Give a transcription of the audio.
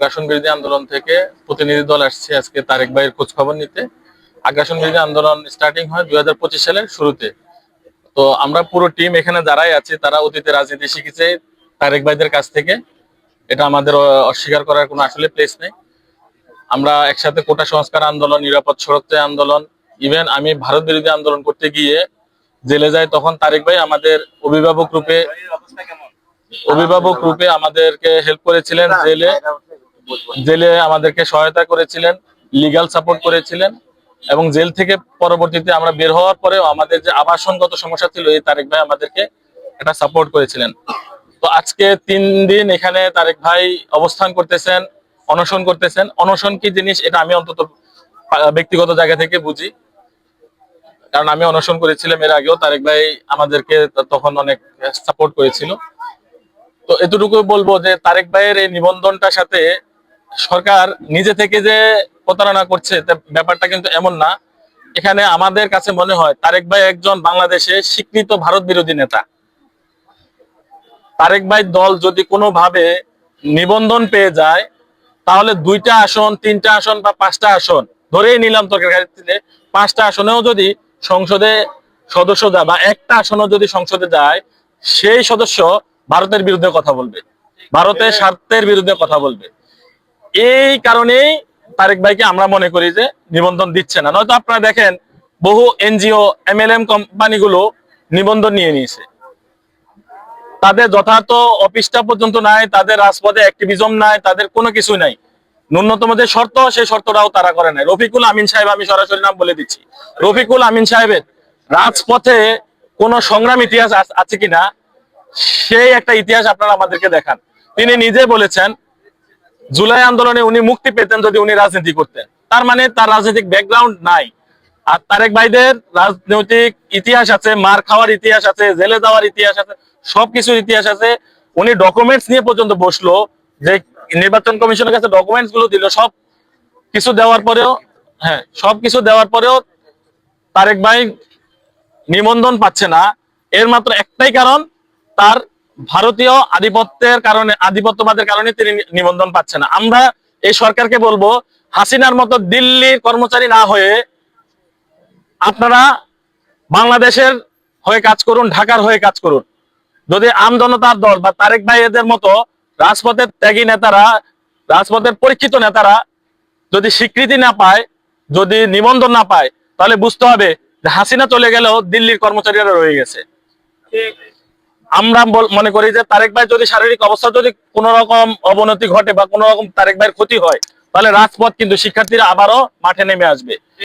আগ্রাসন বিরোধী আন্দোলন থেকে প্রতিনিধি দল আসছে আজকে তারেক ভাইয়ের খোঁজ খবর নিতে। আগ্রাসন বিরোধী আন্দোলন স্টার্টিং হয় দুই সালের শুরুতে। তো আমরা পুরো টিম এখানে যারাই আছি তারা অতীতে রাজনীতি শিখেছে তারেক ভাইদের কাছ থেকে। এটা আমাদের অস্বীকার করার কোনো আসলে প্লেস নেই। আমরা একসাথে কোটা সংস্কার আন্দোলন নিরাপদ সড়ক আন্দোলন ইভেন আমি ভারত বিরোধী আন্দোলন করতে গিয়ে জেলে যাই তখন তারেক ভাই আমাদের অভিভাবক রূপে অভিভাবক রূপে আমাদেরকে হেল্প করেছিলেন জেলে। জেলে আমাদেরকে সহায়তা করেছিলেন লিগ্যাল সাপোর্ট করেছিলেন এবং জেল থেকে পরবর্তীতে আমরা বের হওয়ার পরেও আমাদের যে আবাসনগত সমস্যা ছিল, এই তারেক ভাই আমাদেরকে এটা সাপোর্ট করেছিলেন। তো আজকে তিন দিন এখানে তারেক ভাই অবস্থান করতেছেন, অনশন করতেছেন। অনশন কি জিনিস, এটা আমি অন্তত ব্যক্তিগত জায়গা থেকে বুঝি। কারণ আমি অনশন করেছিলাম এর আগেও, তারেক ভাই আমাদেরকে তখন অনেক সাপোর্ট করেছিল। তো এতটুকু বলব যে তারেক ভাইয়ের এই নিবন্ধনটার সাথে সরকার নিজে থেকে যে প্রতারণা করছে ব্যাপারটা কিন্তু এমন না। এখানে আমাদের কাছে মনে হয় তারেক ভাই একজন বাংলাদেশে স্বীকৃত ভারত বিরোধী নেতা। তারেক ভাই দল যদি কোনোভাবে নিবন্ধন পেয়ে যায়, তাহলে দুইটা আসন, তিনটা আসন বা পাঁচটা আসন, ধরেই নিলাম তরকারিতে পাঁচটা আসনেও যদি সংসদে সদস্য যায় বা একটা আসনও যদি সংসদে যায়, সেই সদস্য ভারতের বিরুদ্ধে কথা বলবে। ভারতের স্বার্থের বিরুদ্ধে কথা বলবে। এই কারণেই তারেক ভাইকে আমরা মনে করি যে নিবন্ধন দিচ্ছে না। নয়তো আপনারা দেখেন, বহু এনজিও এম এল এমএলএম কোম্পানিগুলো নিবন্ধন নিয়ে নিয়েছে। তাদের যথার্থ অফিসটা পর্যন্ত নাই, তাদের রাজপথে অ্যাক্টিভিজম নাই, তাদের কোনো কিছু নাই। ন্যূনতম যে শর্ত, সেই শর্তটাও তারা করে নাই। রফিকুল আমিন সাহেব আমি সরাসরি নাম বলে দিচ্ছি। রফিকুল আমিন সাহেবের রাজপথে কোন সংগ্রাম ইতিহাস আছে কিনা, সেই একটা ইতিহাস আপনারা আমাদেরকে দেখান। তিনি নিজে বলেছেন জুলাই আন্দোলনে উনি মুক্তি পেতেন যদি উনি রাজনীতি করতেন। তার মানে তার রাজনৈতিক ব্যাকগ্রাউন্ড নাই। আর তারেক ভাইদের রাজনৈতিক ইতিহাস আছে, মার খাওয়ার ইতিহাস আছে, জেলে যাওয়ার ইতিহাস আছে, সবকিছুর ইতিহাস আছে। উনি ডকুমেন্টস নিয়ে পর্যন্ত বসল, যে নির্বাচন কমিশনের কাছে ডকুমেন্টসগুলো দিল, সব কিছু দেওয়ার পরেও হ্যাঁ সব কিছু দেওয়ার পরেও তারেক ভাই নিবন্ধন পাচ্ছে না। এর মাত্র একটাই কারণ, তার ভারতীয় আধিপত্যের কারণে, আধিপত্যবাদের কারণে তিনি নিবন্ধন পাচ্ছে না। আমরা এই সরকারকে বলব, হাসিনার মতো দিল্লির কর্মচারী না হয়ে আপনারা বাংলাদেশের হয়ে কাজ করুন, ঢাকার হয়ে কাজ করুন। যদি আমজনতার দল বা তারেক ভাই এদের মতো রাজপথের ত্যাগী নেতারা, রাজপথের পরীক্ষিত নেতারা যদি স্বীকৃতি না পায়, যদি নিবন্ধন না পায়, তাহলে বুঝতে হবে হাসিনা চলে গেলেও দিল্লির কর্মচারীরা রয়ে গেছে। আমরা মনে করি যে তারেক ভাই যদি শারীরিক অবস্থা যদি কোন রকম অবনতি ঘটে বা কোন রকম তারেক ভাইয়ের ক্ষতি হয়, তাহলে রাজপথ কিন্তু শিক্ষার্থীরা আবারও মাঠে নেমে আসবে।